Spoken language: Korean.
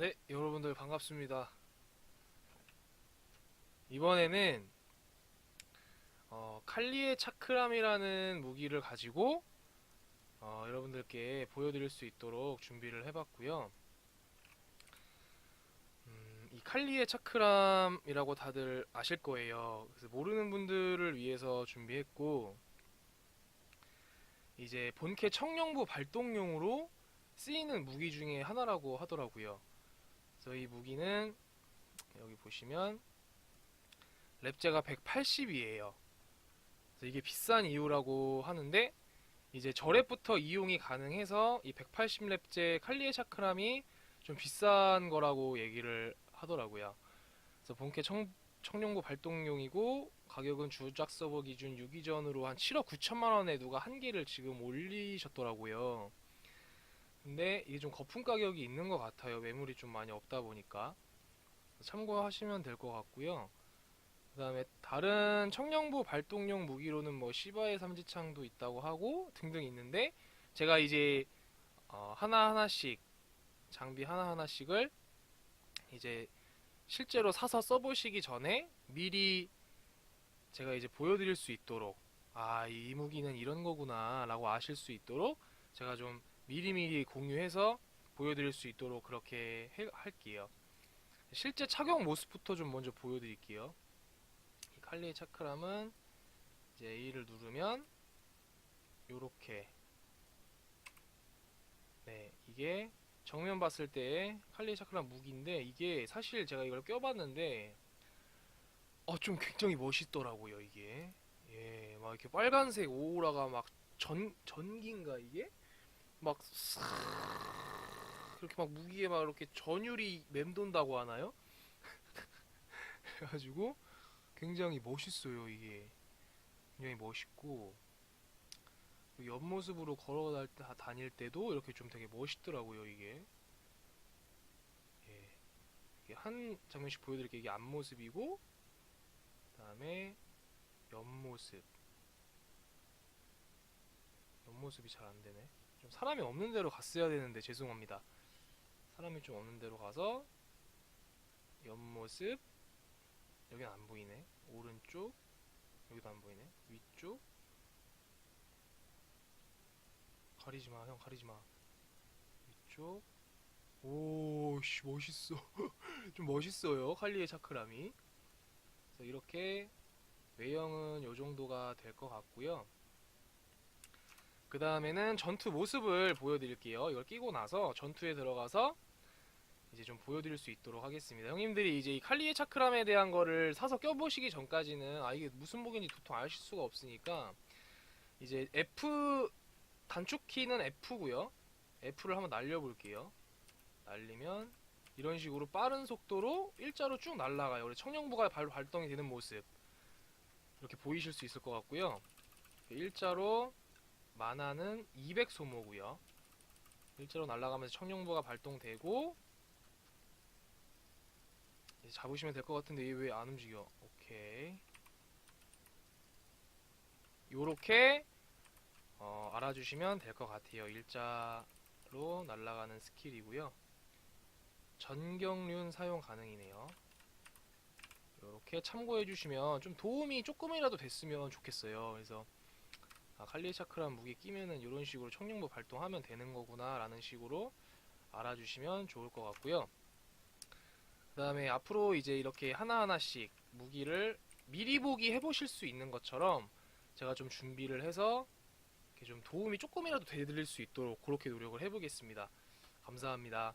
네, 여러분들 반갑습니다. 이번에는 어, 칼리의 차크람이라는 무기를 가지고 어, 여러분들께 보여드릴 수 있도록 준비를 해봤고요. 음, 이 칼리의 차크람이라고 다들 아실 거예요. 그래서 모르는 분들을 위해서 준비했고 이제 본캐 청룡부 발동용으로 쓰이는 무기 중에 하나라고 하더라고요. 그래서 이 무기는 여기 보시면 랩제가 180이에요. 그래서 이게 비싼 이유라고 하는데 이제 저랩부터 이용이 가능해서 이 180랩제 칼리의 차크람이 좀 비싼 거라고 얘기를 하더라고요. 그래서 본캐 청, 청룡부 발동용이고 가격은 주작 서버 기준 6이전으로 한 7억 9천만 원에 누가 한 개를 지금 올리셨더라고요. 근데 이게 좀 거품 가격이 있는 것 같아요. 매물이 좀 많이 없다 보니까 참고하시면 될 것 같고요. 그 다음에 다른 청령부 발동용 무기로는 뭐 시바의 삼지창도 있다고 하고 등등 있는데 제가 이제 어, 하나 하나씩 장비 하나 하나씩을 이제 실제로 사서 써보시기 전에 미리 제가 이제 보여드릴 수 있도록 아 이 무기는 이런 거구나 라고 아실 수 있도록 제가 좀 미리미리 공유해서 보여드릴 수 있도록 그렇게 해- 할게요. 실제 착용 모습부터 좀 먼저 보여드릴게요. 이 칼리의 차크람은 이제 A를 누르면 요렇게 네 이게 정면 봤을 때 칼리의 차크람 무기인데 이게 사실 제가 이걸 껴봤는데 어 좀 굉장히 멋있더라고요 이게 예 막 이렇게 빨간색 오로라가 막 전 전기인가 이게 막싹 그렇게 막 무기에 막 이렇게 전율이 맴돈다고 하나요? 그래가지고 굉장히 멋있어요 이게. 굉장히 멋있고. 옆모습으로 걸어 다닐 때도 이렇게 좀 되게 멋있더라고요 이게. 예. 한 장면씩 보여드릴게요 이게 앞모습이고 그 다음에 옆모습. 옆모습이 잘 안되네 좀 사람이 없는 데로 갔어야 되는데 죄송합니다. 사람이 좀 없는 데로 가서 옆모습 여긴 안 보이네. 오른쪽 여기도 안 보이네. 위쪽. 가리지 마 형 가리지 마. 위쪽. 오씨 멋있어. 좀 멋있어요 칼리의 차크람이 그래서 이렇게 외형은 요 정도가 될 것 같고요 그 다음에는 전투 모습을 보여드릴게요 이걸 끼고 나서 전투에 들어가서 이제 좀 보여드릴 수 있도록 하겠습니다. 형님들이 이제 이 칼리의 차크람에 대한 거를 사서 껴보시기 전까지는 아 이게 무슨 무기인지 도통 아실 수가 없으니까 이제 F 단축 키는 F고요. F를 한번 날려볼게요. 날리면 이런 식으로 빠른 속도로 일자로 쭉 날아가요. 우리 청령부가 발, 발동이 되는 모습 이렇게 보이실 수 있을 것 같고요. 일자로 만화는 200 소모고요. 일자로 날아가면서 청령부가 발동되고 잡으시면 될 것 같은데 얘 왜 안 움직여? 오케이. 요렇게 어, 알아주시면 될 것 같아요. 일자로 날아가는 스킬이고요. 전경륜 사용 가능이네요. 요렇게 참고해 주시면 좀 도움이 조금이라도 됐으면 좋겠어요. 그래서 아, 칼리의 차크란 무기 끼면은 이런 식으로 청룡부 발동하면 되는 거구나 라는 식으로 알아주시면 좋을 것 같고요. 그 다음에 앞으로 이제 이렇게 하나하나씩 무기를 미리 보기 해보실 수 있는 것처럼 제가 좀 준비를 해서 좀 도움이 조금이라도 되드릴 수 있도록 그렇게 노력을 해보겠습니다. 감사합니다.